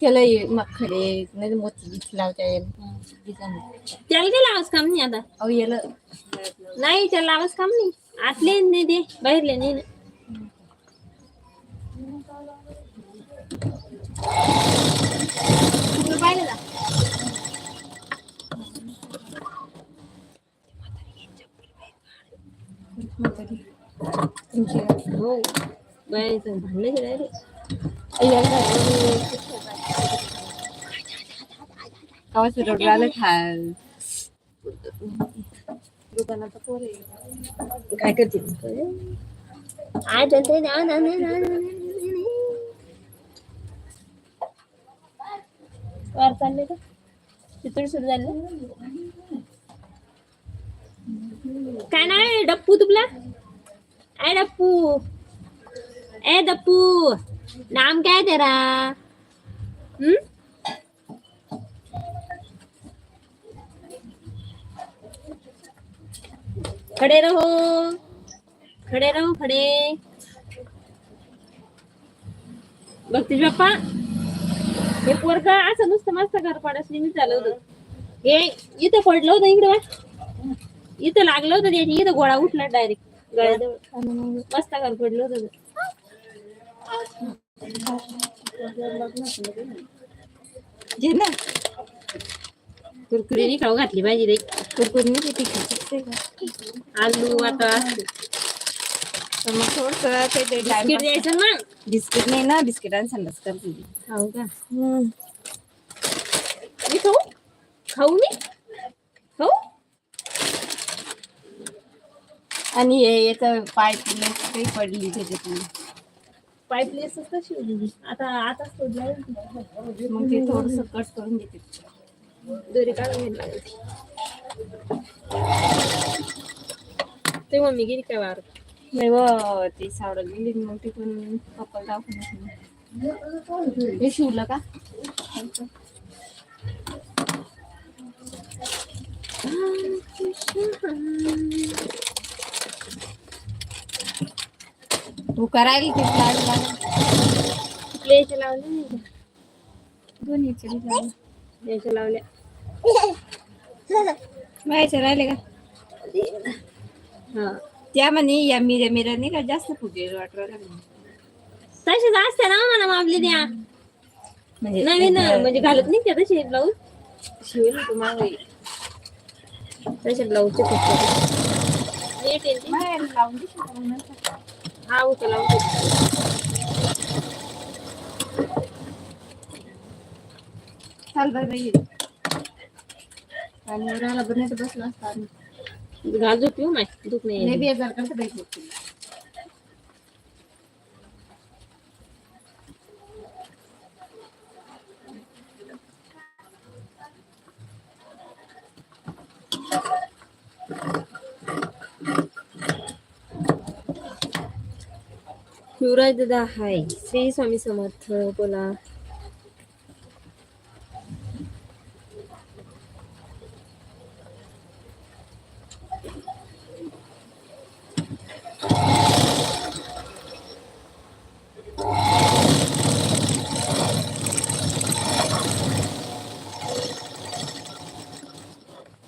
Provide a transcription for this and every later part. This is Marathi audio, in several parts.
त्याला मखरे नाही मोती बिती लावता येईल त्याला काय लावाच काम नाही आता? अहो याला नाही त्याला लावाच काम नाही. आतले नाही दे बाहेरले नाही ना. पाहिलं का तुमची हो भांडलं राहिले गावाचं रोड आलं खाल दुकानात काय करते ना ना ना ना चालले का तिथून सुरू झालं काय नाही डप्पू तुपला ए डप्पू. ए डप्पू. नाम क्या है तेरा हम्म? खड़े रहो. खडे रहो खडे. बघतीस बाप्पा? हे पोरग असं नुसतं मस्त घर पाडस मी झालं होतं. हे इथं पडलं होतं इकडे इथं लागलं होतं त्याची इथं गोळा उठला डायरेक्ट गळ्याजवळ. मस्त घर पडलं होतं. ना। कुरकुरीने खाऊ घातली पाहिजे रे कुरकुरी नाही किती खायचं आलू आता. मग थोडस ते बिस्किट द्यायचं ना बिस्किट नाही ना बिस्किट आणि संडास करते खाऊ का? मी खाऊ? खाऊ मी? खाऊ? आणि हे याचं काही पडली त्याच्यातून. पाईप लेस कशी होती आता आता सोडला मग ते थोडस कट करून देते. दोरी काढून लागेल. ते मम्मी गेली काय वार नाही व ते सावडत गेली. मग ते पण कपल दाखवून हे शिवलं का? तू करायला ते लाड लागेल. प्लेच्या लावल्या नाही का? जाऊ. याच्या लावल्या व्हायचं राहिले का? हा. त्या म्हणे या मिऱ्या मिऱ्या नाही का जास्त फुटेल वाटलं तसेच असते ना मला मापली द्या. म्हणजे नवीन म्हणजे घालत नाही का तसे ब्लाऊज शिवेल तू मागे. तसे ब्लाऊजचे खूप नीट लावून हा होतं लावते चाल बाय बाई. आणि राहिला बरं तर बसला असता झोप येऊ माय दुख नाही नाही बेजार करता बाई. तू. शिवराज दादा हाय श्री स्वामी समर्थ बोला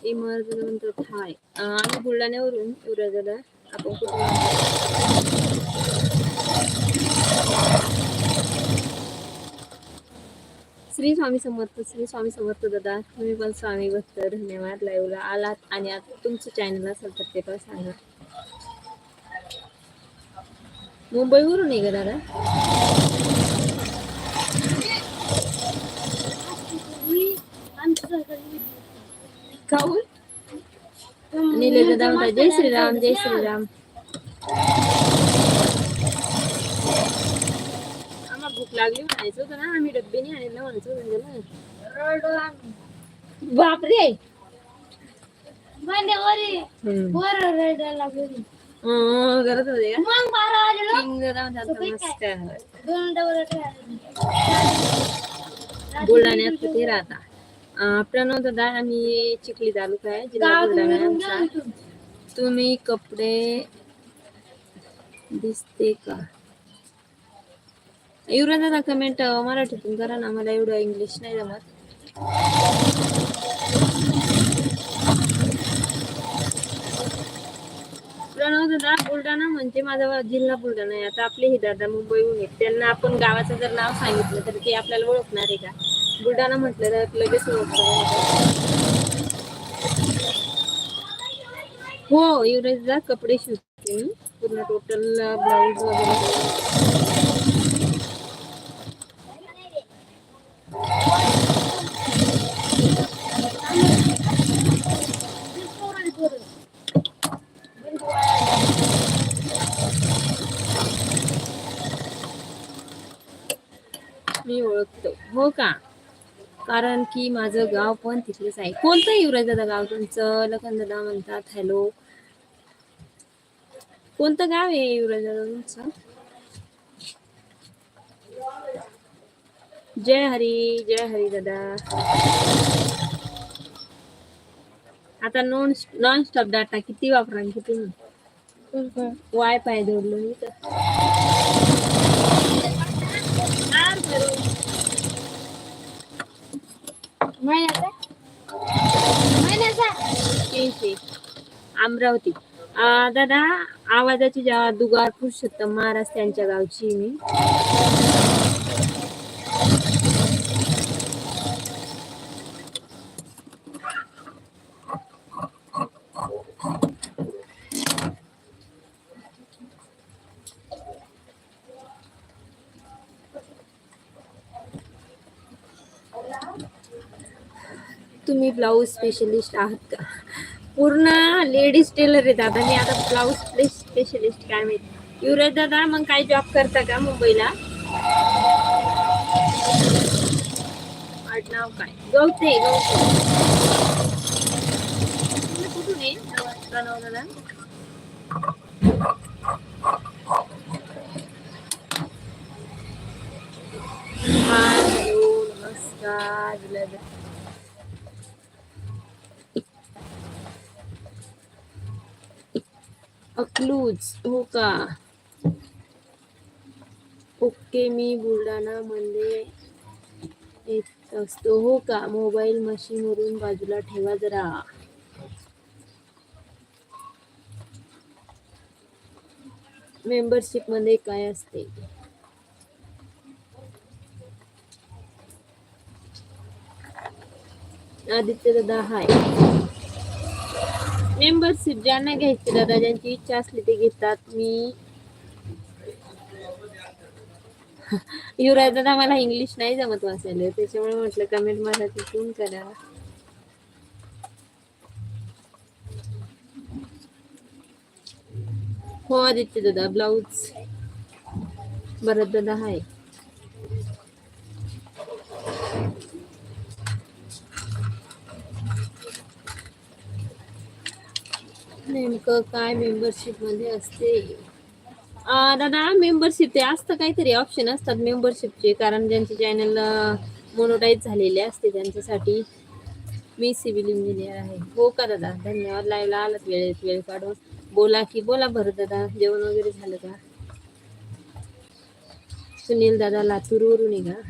इमारत म्हणतात हाय आम्ही बुलढाण्यावरून शिवराज दादा आपण कुठे श्री स्वामी समर्थ श्री स्वामी समर्थ दादा. तुम्ही पण स्वामी भक्त धन्यवाद. लाईव्हला आलात आणि आता तुमचं चॅनल असेल तर ते पण सांगा. मुंबईवरून आहे का दादा. खाऊन निले दादा म्हणतात जय श्रीराम जय श्रीराम आम्हाला भूक लागली म्हणायचं होतं ना आम्ही डब्बेने आणलं म्हणायचं होतं त्याला. बापरे. हं, करत होते का? नमस्कार बुलढाण्यात कुठे राहता दादा आम्ही चिखली तालुका आहे जिल्हा बुलढाणा आमचा. तुम्ही कपडे दिसते का? युवराज दादा कमेंट मराठीतून करा ना मला एवढं इंग्लिश नाही जमत. प्रणव दादा बुलढाणा म्हणजे माझा जिल्हा बुलढाणा आहे. आता आपले हे दादा मुंबईहून आहेत. त्यांना आपण गावाचं जर नाव सांगितलं तर ते आपल्याला ओळखणार आहे का? बुलढाणा म्हटलं तर लगेच ओळखणार हो युवराज दादा कपडे शिवते मी. पूर्ण टोटल ब्लाऊज वगैरे. मी ओळखतो. हो का? कारण की माझं गाव पण तिथलेच आहे. कोणतं युवराज दादा गाव तुमचं लखन दादा म्हणतात हॅलो. कोणतं गाव आहे युवराज दादा तुमचं? जय हरी जय हरी दादा. आता नॉन नॉन स्टॉप डाटा किती वापरा किती? वाय फाय जोडलो मी तर. अमरावती. दादा आवाजाची दुगार पुरुषोत्तम महाराज त्यांच्या गावची मी. तुम्ही ब्लाऊज स्पेशलिस्ट आहात का? पूर्ण लेडीज टेलर आहे दादा. मी आता ब्लाऊज स्पेशलिस्ट काय माहिती. युवराज दादा मग काय जॉब करता का मुंबईला? आडनाव काय? गवते गवते. कुठून आहे? प्रणव दादा? नमस्कार अक्लूज हो का? ओके मी बुलढाणामध्ये येत असतो. हो का? मोबाईल मशीनवरून बाजूला ठेवा जरा. मेंबरशिपमध्ये काय असते? आदित्य दादा हाय. मेंबरशिप ज्यांना घ्यायची दादा ज्यांची इच्छा असली ते घेतात. मी युवराज दादा मला इंग्लिश नाही जमत वाचायला त्याच्यामुळे म्हटलं कमेंट मराठीतून करा. हो आदित्य दादा ब्लाऊज. भरत दादा हाय. नेमकं काय मेंबरशिपमध्ये असते? दादा मेंबरशिप ते असतं काहीतरी ऑप्शन असतात मेंबरशिपचे कारण ज्यांचे चॅनल मोनोटाईज झालेले असते त्यांच्यासाठी मी सिव्हिल इंजिनियर आहे. हो का दादा? धन्यवाद. लाईव्हला आलात वेळेत वेळ काढून. बोला की बोला बरं दादा. जेवण वगैरे झालं का? सुनील दादा लातूरवरून आहे का?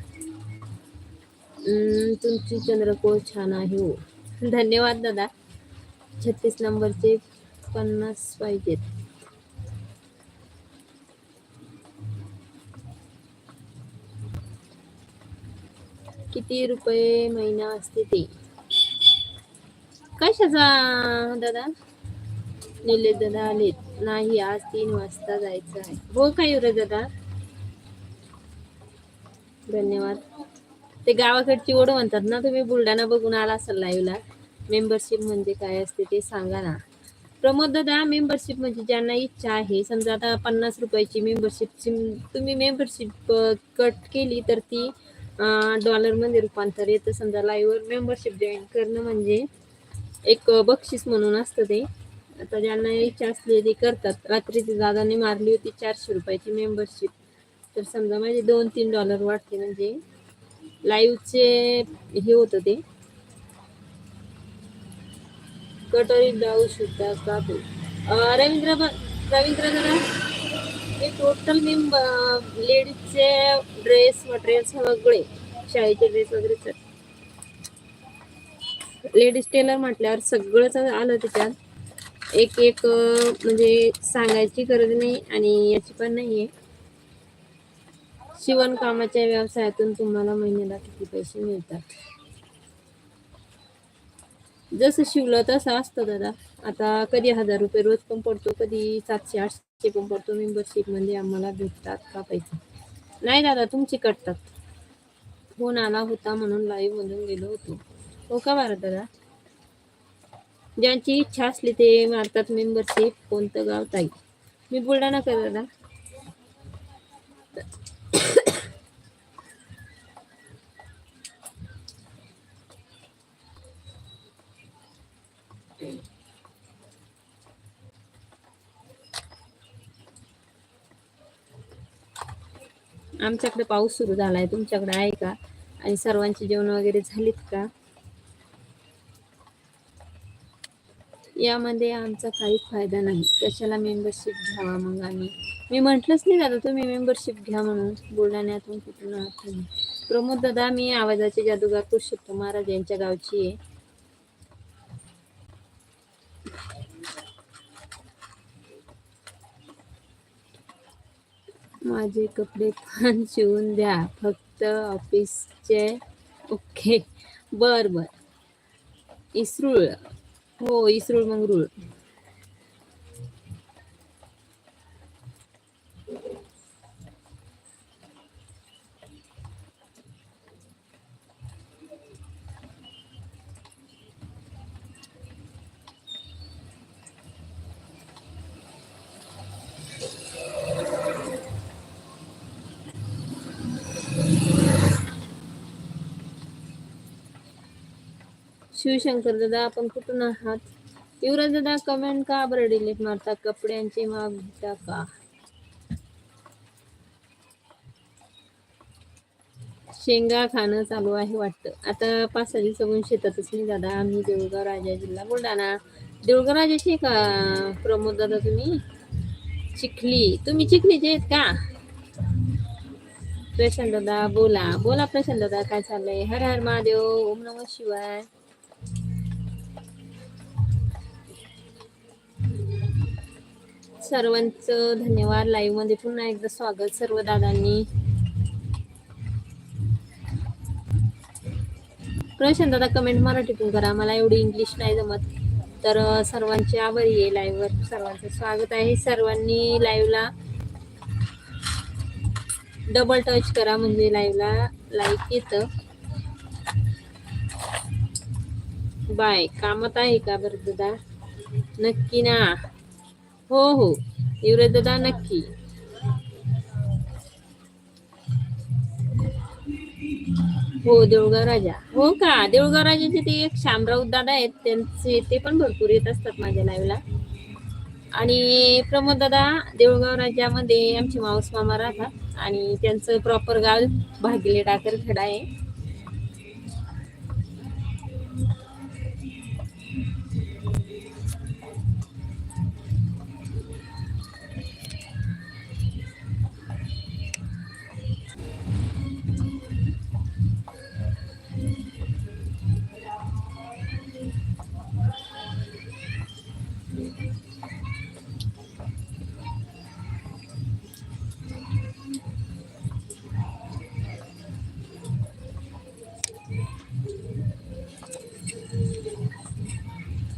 तुमची चंद्रकोर छान आहे हो. धन्यवाद दादा. छत्तीस नंबरचे पन्नास पाहिजेत. किती रुपये महिना असते ते? कशाचा दादा? निलेश दादा आलेत. नाही आज तीन वाजता जायचं आहे. हो काय रे दादा? धन्यवाद. ते गावाकडची ओढ म्हणतात ना तुम्ही बुलढाणा बघून आला असाल लाईव्हला मेंबरशिप म्हणजे काय असते ते सांगा ना. प्रमोद दादा मेंबरशिप म्हणजे ज्यांना इच्छा आहे समजा आता पन्नास रुपयाची मेंबरशिप तुम्ही मेंबरशिप कट केली तर ती डॉलरमध्ये रूपांतर येतं. समजा लाईव्हवर मेंबरशिप जॉईन करणं म्हणजे एक बक्षीस म्हणून असतं ते. आता ज्यांना इच्छा असली ते करतात. रात्री ती दादाने मारली होती चारशे रुपयाची मेंबरशिप तर समजा माझे दोन तीन डॉलर वाटते म्हणजे लाईव्हचे हे होतं ते. कटोरी जाऊ शकता का रवींद्र रवींद्र दादा हे टोटल मी लेडीजचे ड्रेस मटेरियल सगळे शाळेचे ड्रेस वगैरे लेडीज टेलर म्हटल्यावर सगळंच आलं त्याच्यात एक एक म्हणजे सांगायची गरज नाही आणि याची पण नाही आहे शिवणकामाच्या व्यवसायातून तुम्हाला महिन्याला किती पैसे मिळतात? जसं शिवलं तसं असतं दादा. आता कधी हजार रुपये रोज पण पडतो कधी सातशे आठशे पण पडतो. मेंबरशिपमध्ये आम्हाला भेटतात का पैसे? नाही दादा तुमची कटतात. फोन आला होता म्हणून लाईव्ह मधून गेलो होतो. हो का बरं दादा? ज्यांची इच्छा असली ते मारतात मेंबरशिप कोणतं गाव ताई? मी बुलढाणा कर दादा. आमच्याकडे पाऊस सुरू झाला आहे तुमच्याकडे आहे का? आणि सर्वांची जेवण वगैरे झालीत का? यामध्ये आमचा काहीच फायदा नाही. कशाला मेंबरशिप घ्यावा मग आम्ही? मी म्हटलंच नाही दादा तुम्ही मेंबरशिप घ्या म्हणून. बुलढाण्यातून कुठून प्रमोद दादा मी आवाजाचे जादूगार पुरुषोत्तम महाराज यांच्या गावची आहे. माझे कपडे पण शिवून द्या. फक्त ऑफिसचे. ओके. बर बर. इसरूळ. हो इसरूळ मंगरूळ शिवशंकर दादा आपण कुठून आहात? युवराज दादा कमेंट का बरं डिलीट मारता? कपड्यांचे माग घेता का शेंगा खाणं चालू आहे वाटतं. आता पाच सहा दिवसापासून शेतातच नाही दादा आम्ही देऊळगाव राजा जिल्हा बुलढाणा. देऊळगाव राजाचे का प्रमोद दादा तुम्ही? चिखली. तुम्ही चिखलीचे आहेत का? प्रशांत दादा बोला. बोला प्रशांत दादा काय चाललंय? हर हर महादेव. ओम नम शिवाय. सर्वांचं धन्यवाद. लाईव्हमध्ये पुन्हा एकदा स्वागत सर्व दादांनी. प्रशांत दादा कमेंट मराठीतून करा. मला एवढी इंग्लिश नाही जमत. तर सर्वांची सर्वांचे आभारी आहे लाईव्ह वर. सर्वांचं स्वागत आहे. सर्वांनी लाईव्हला डबल टच करा म्हणजे लाईव्हला लाईक येतं. बाय कामात आहे का बरं दादा? नक्की ना. हो हो. युवराज दादा नक्की. हो देऊळगाव राजा. हो का? देऊळगाव राजाचे ते एक शामराव दादा आहेत. त्यांचे ते पण भरपूर येत असतात माझ्या लाईव्हला आणि प्रमोद दादा देऊळगाव राजामध्ये आमचे मामा राहतात. आणि त्यांचं प्रॉपर गाव भागिले टाकरखेडा आहे.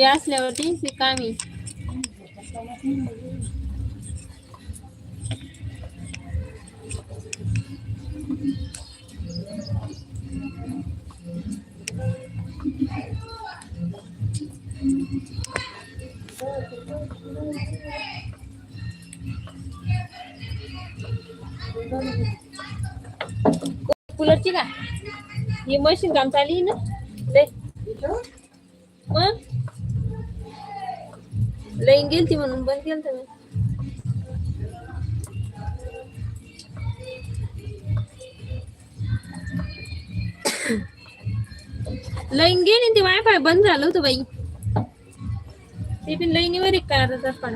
ते असल्यावरती ते कामी कूलरची का ही मशीन काम चालली ना ले मग लाईन गेलती म्हणून बंद केलं मी लाईन गेली आणि ते वायफाय बंद झालं होतं बाई. ते पण लाईनीवर एक करायचा पण